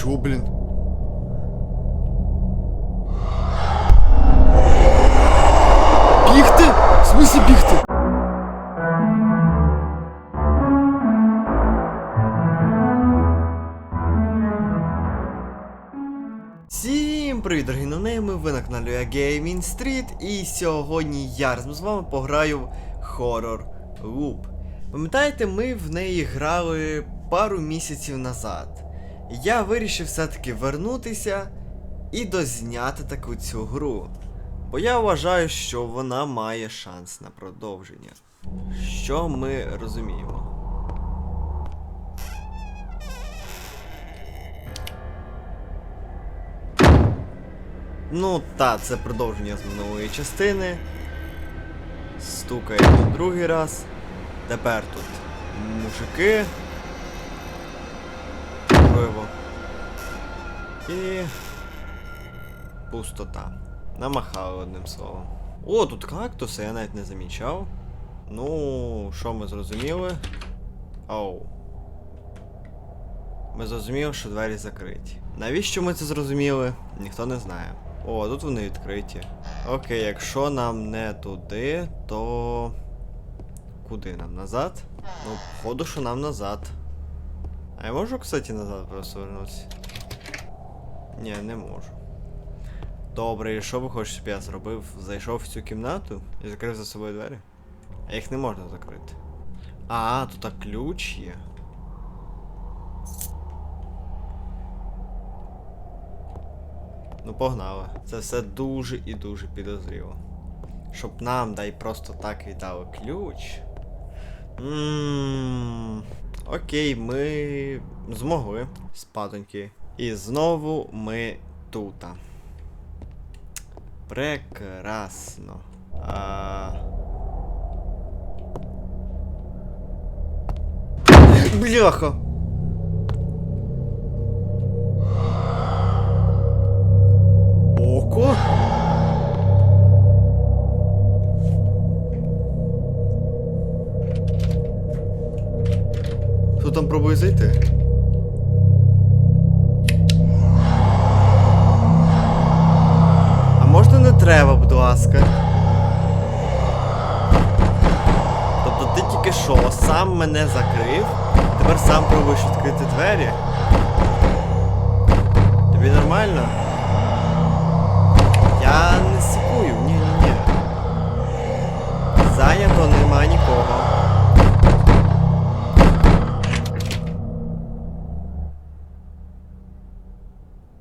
Чо, блін? Бігти? В смысле бігти? Всім привіт, дорогі ноунейми, ви на каналі Gaming Street і сьогодні я разом з вами пограю в Horror Loop. Пам'ятаєте, ми в неї грали пару місяців назад. Я вирішив все-таки вернутися і дозняти таку цю гру. Бо я вважаю, що вона має шанс на продовження. Що ми розуміємо? Ну, та, це продовження з минулої частини. Стукає другий раз. Тепер тут мужики. І. Пустота. Намахали одним словом. О, тут кактуси, я навіть не замічав. Ну, що ми зрозуміли? Оу. Ми зрозуміли, що двері закриті. Навіщо ми це зрозуміли? Ніхто не знає. О, тут вони відкриті. Окей, якщо нам не туди, то. Куди нам? Назад? Ну, походу, що нам назад. А я можу, кстати, назад просто вернутися? Ні, не можу. Добре, і що ви хочете, щоб я зробив? Зайшов в цю кімнату і закрив за собою двері? А їх не можна закрити. А, тут так ключ є. Ну, погнали. Це все дуже і дуже підозріло. Щоб нам дай просто так віддали ключ. Ммм. Окей, ми змогли. Спадоньки. І знову ми тута. Прекрасно. А... Бляха! Око? Хто там пробує зайти? Треба, будь ласка? Тобто ти тільки що, сам мене закрив, тепер сам пробуєш відкрити двері? Тобі нормально? Я не сикую, ні, ні, ні. Зайнято нема нікого.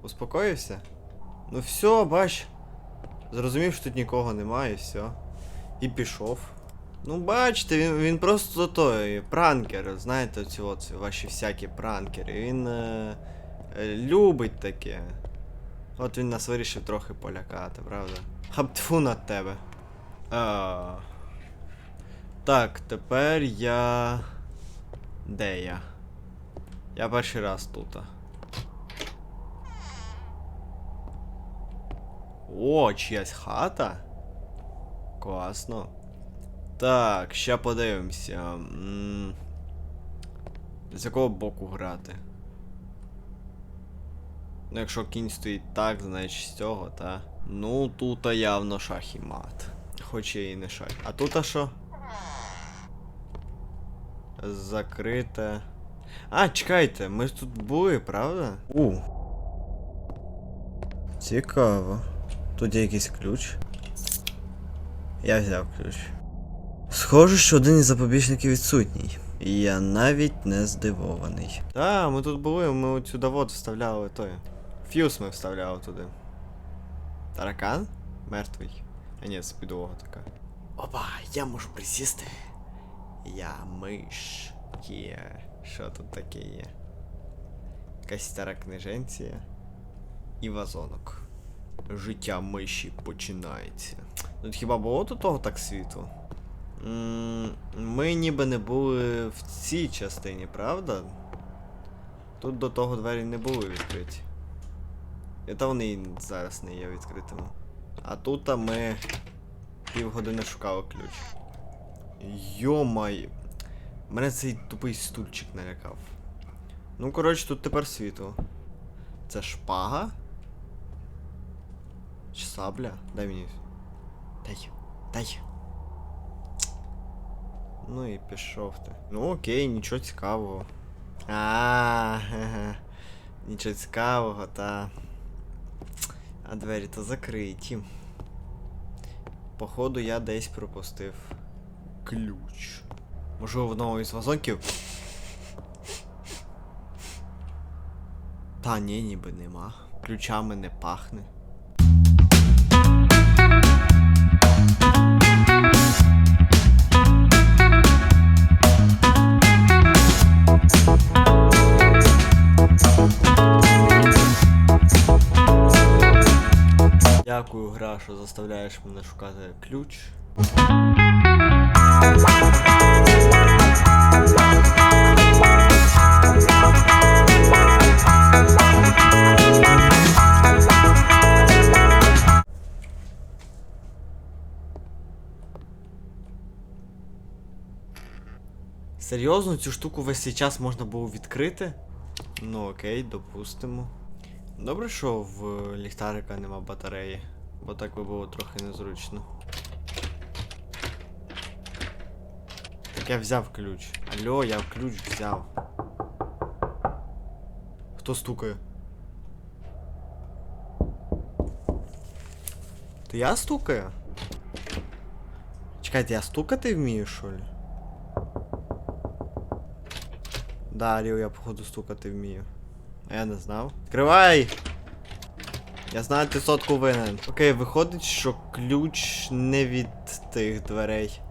Успокоївся? Ну все, бач. Зрозумів, що тут нікого немає, і все. І пішов. Ну, бачите, він, він просто той пранкер, знаєте, ці от ваші всякі пранкери. Він е, е, любить таке. От він нас вирішив трохи полякати, правда? Хаптфу на тебе. А... Так, тепер я. Де я? Я перший раз тут. О, чиясь хата? Класно. Так, ще подивимося. З якого боку грати? Ну, якщо кінь стоїть так, значить з цього, та. Ну, тут явно шах і мат. Хоч і не шах. А тут а що? Закрите. А, чекайте, ми тут були, правда? У. Цікаво. Тут є якийсь ключ. Я взяв ключ. Схоже, що один із запобіжників відсутній. І я навіть не здивований. Та, ми тут були, ми сюди вот вставляли той. Фьюз ми вставляли туди. Таракан? Мертвий. А ні, це підлога така. Опа, я можу присісти. Я миш. Є. Що тут таке є? Якась стара книженція. І вазонок. Життя миші починається. Тут хіба було до того так світло? Ми ніби не були в цій частині, правда? Тут до того двері не були відкриті. І та вони зараз не є відкритими. А тут ми півгодини шукали ключ. Йомай. Мене цей тупий стульчик налякав. Ну, коротше, тут тепер світло. Це шпага? Чи сабля? Дай мені. Дай. Дай. Ну і пішов ти. Ну окей, нічого цікавого. А. Нічого цікавого, та. А двері то закриті. Походу, я десь пропустив ключ. Можливо, в одному із вазонків. Та ні, ніби нема. Ключами не пахне. Дякую, гра, що заставляєш мене шукати ключ. Серйозно, цю штуку весь цей час можна було відкрити? Ну окей, допустимо. Добре, що в ліхтарика нема батареї, бо так би було трохи незручно. Так я взяв ключ. Алло, я ключ взяв. Хто стукає? То я стукаю? Чекайте, я стукати вмію, що ли? Да, Ріо, я походу стукати вмію. А я не знав. Відкривай! Я знаю, ти сотку винен. Окей, виходить, що ключ не від тих дверей,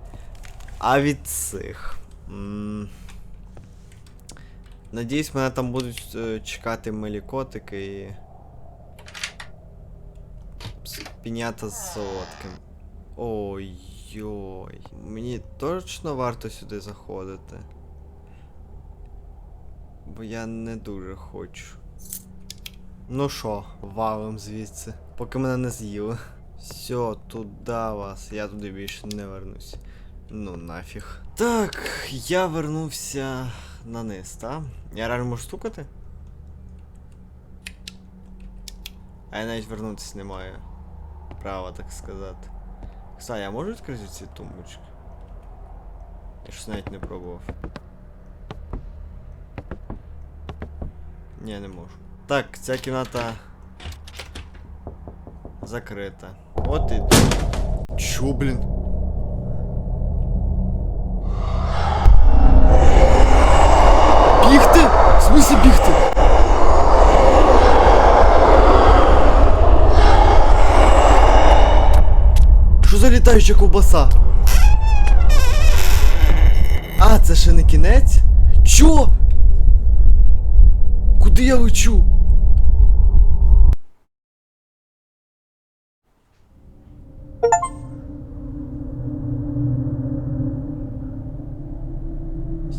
а від цих. М. Надіюсь, мене там будуть е, чекати милі котики і. Пінята з солодким. Ой-ой. Мені точно варто сюди заходити. Бо я не дуже хочу. Ну що, валим звідси. Поки мене не з'їли. Все, туди вас. Я туди більше не вернусь. Ну нафіг. Так, я вернувся на низ, так? Я реально можу стукати? А я навіть вернутися не маю. Права, так сказати. Кстати, я можу відкрити ці тумбочки? Я щось навіть не пробував. Ні, не можу. Так, ця кімната закрита. От і. Чо, блін? Бігти? В смысле бігти? Що за літаюча ковбаса? А, це ще не кінець? Чо? Куди я лечу?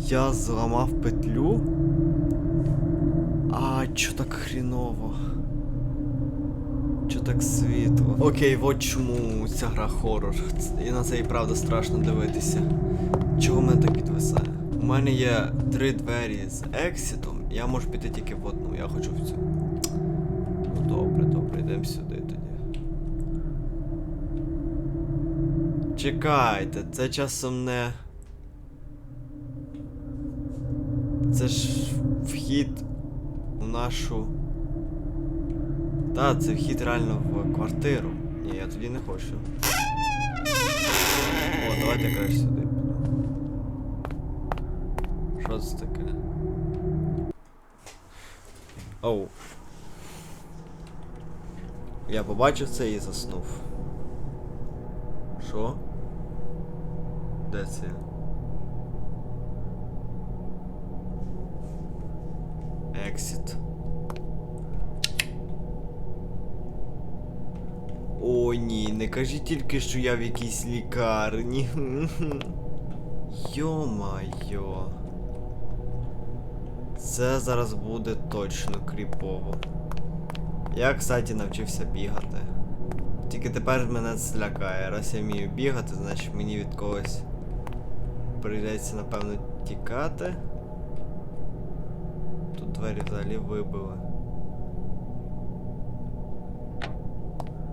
Я зламав петлю. А, чо так хріново? Чо так світло? Окей, от чому ця гра хорор. І на це і правда страшно дивитися. Чого мене так підвисає? У мене є три двері з ексітом, я можу піти тільки в одну, я хочу в цю. Ну добре, добре, йдемо сюди тоді. Чекайте, це часом не. Це ж вхід у нашу. Та, це вхід реально в квартиру. Ні, я тоді не хочу. О, давайте краще сюди піду. Що це таке? Оу. Я побачив це і заснув. Що? Де це? Exit. О, ні, не кажіть тільки, що я в якійсь лікарні. Йо-майо. Це зараз буде точно кріпово. Я, кстати, навчився бігати. Тільки тепер мене це злякає. Раз я вмію бігати, значить мені від когось прийдеться, напевно, тікати. Тут двері взагалі вибили.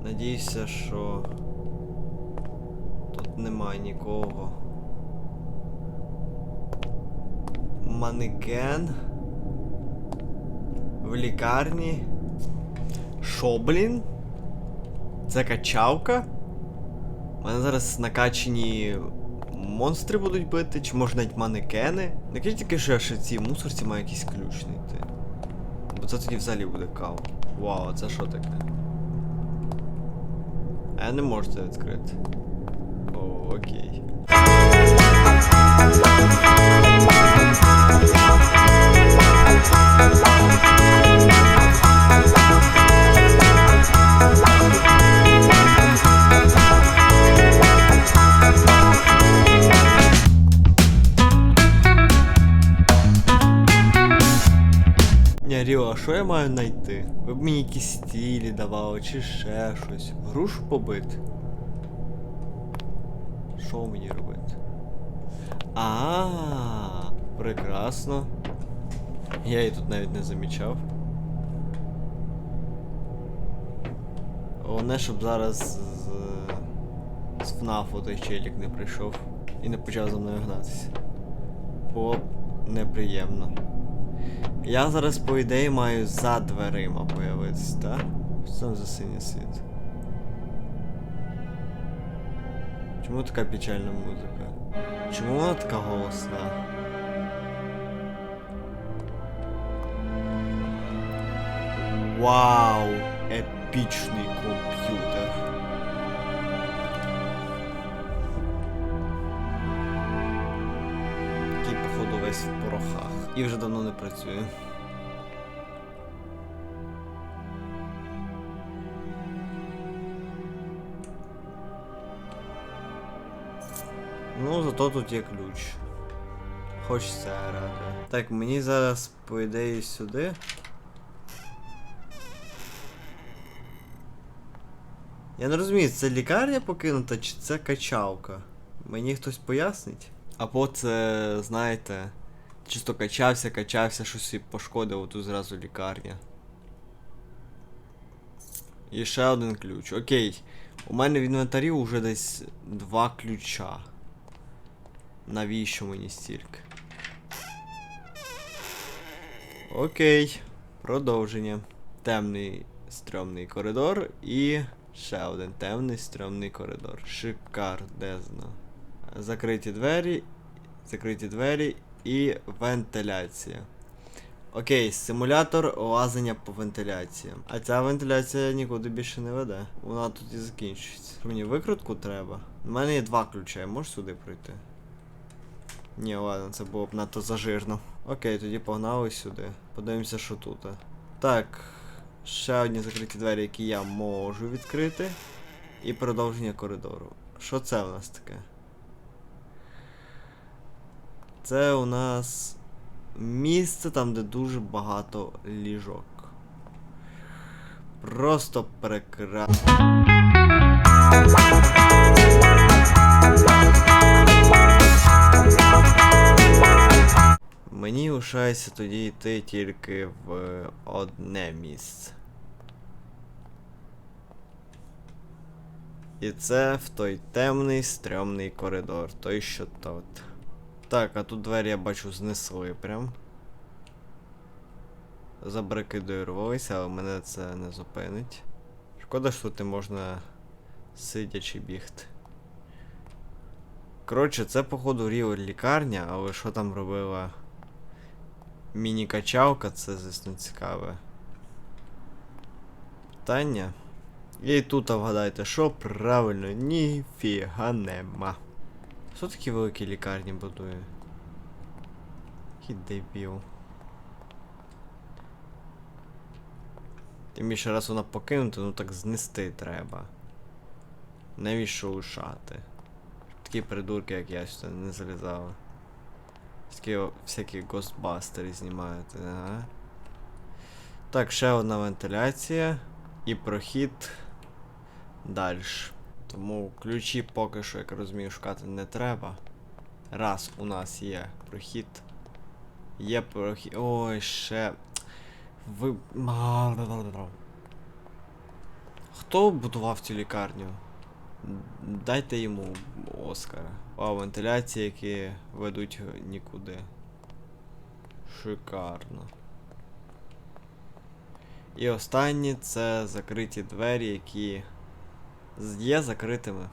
Надіюся, що тут немає нікого. Манекен. В лікарні. Шо, блін? Це качалка? У мене зараз накачані монстри будуть бити, чи може навіть манекени. Не кажіть тільки, що я ще ці мусорці маю якийсь ключ знайти. Бо це тоді взагалі буде кав. Вау, це що таке? А я не можу це відкрити. О, окей. Маю знайти? Ви б мені якісь стілі давали, чи ще щось. Грушу побити? Що мені робити? А, прекрасно. Я її тут навіть не замічав. Головне, щоб зараз з, з ФНАФу той челік не прийшов і не почав за мною гнатися. Було б неприємно. Я зараз, по ідеї, маю за дверима появитись, так? Що там за синій світ? Чому така печальна музика? Чому вона така голосна? Вау! Епічний комп'ютер. І вже давно не працює. Ну, зато тут є ключ. Хоч це радує. Так, мені зараз, по ідеї, сюди. Я не розумію, це лікарня покинута чи це качалка? Мені хтось пояснить? Або це, знаєте, чисто качався, качався, щось і пошкодив, тут зразу лікарня. І ще один ключ. Окей. У мене в інвентарі вже десь два ключа. Навіщо мені стільки? Окей. Продовження. Темний стрьомний коридор і ще один темний стрьомний коридор. Шикардезно. Закриті двері, закриті двері і вентиляція. Окей, симулятор лазення по вентиляціям. А ця вентиляція нікуди більше не веде. Вона тут і закінчується. Мені викрутку треба. У мене є два ключа, я можу сюди пройти? Ні, ладно, це було б надто зажирно. Окей, тоді погнали сюди. Подивимося, що тут. Так, ще одні закриті двері, які я можу відкрити. І продовження коридору. Що це у нас таке? Це у нас місце там, де дуже багато ліжок. Просто прекрасно. Мені лишається тоді йти тільки в одне місце. І це в той темний стрьомний коридор, той що тут. Так, а тут двері я бачу знесли прям. Забракидуювалися, але мене це не зупинить. Шкода, що тут можна сидячи бігти. Коротше, це походу ріо лікарня, але що там робила міні-качалка, це звісно цікаве. Питання. І тут вгадайте, що правильно, ніфіга нема. Що такі великі лікарні будує? Який дебіл. Тим більше раз вона покинута, ну так знести треба. Навіщо лишати? Такі придурки, як я сюди не залізали. Такі всякі гостбастери знімають, ага. Так, ще одна вентиляція і прохід далі. Тому ключі поки що, як розумію, шукати не треба. Раз у нас є прохід. Є прохід. Ой, ще. Ви. Хто будував цю лікарню? Дайте йому Оскара. А вентиляції, які ведуть нікуди. Шикарно. І останнє це закриті двері, які є закритими.